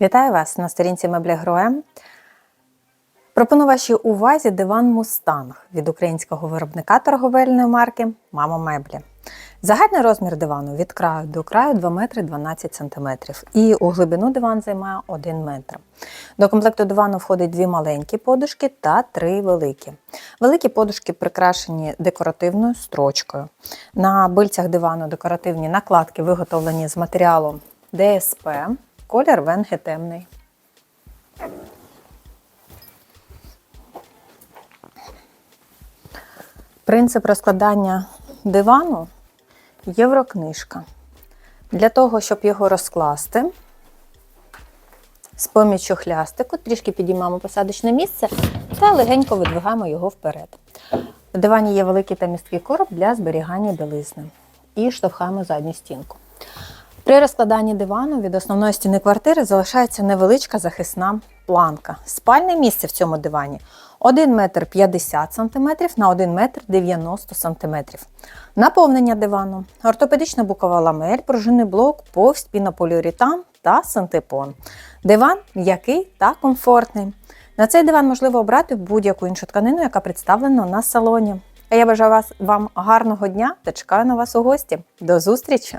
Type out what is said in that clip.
Вітаю вас на сторінці Меблі Гроем. Пропоную вашій увазі диван Мустанг від українського виробника торговельної марки Мама Меблі. Загальний розмір дивану від краю до краю 2 метри 12 сантиметрів. І у глибину диван займає 1 метр. До комплекту дивану входить дві маленькі подушки та три великі. Великі подушки прикрашені декоративною строчкою. На бильцях дивану декоративні накладки виготовлені з матеріалу ДСП. Колір венги темний. Принцип розкладання дивану єврокнижка. Для того, щоб його розкласти, з поміччю хлястику трішки підіймаємо посадочне місце та легенько видвигаємо його вперед. В дивані є великий та місткий короб для зберігання білизни. І штовхаємо задню стінку. При розкладанні дивану від основної стіни квартири залишається невеличка захисна планка. Спальне місце в цьому дивані 1 метр 50 см на 1 метр 90 см. Наповнення дивану, ортопедична букова ламель, пружинний блок, повсть, пінополіуретан та синтепон. Диван м'який та комфортний. На цей диван можливо обрати будь-яку іншу тканину, яка представлена в салоні. А я бажаю вас, вам гарного дня та чекаю на вас у гості. До зустрічі!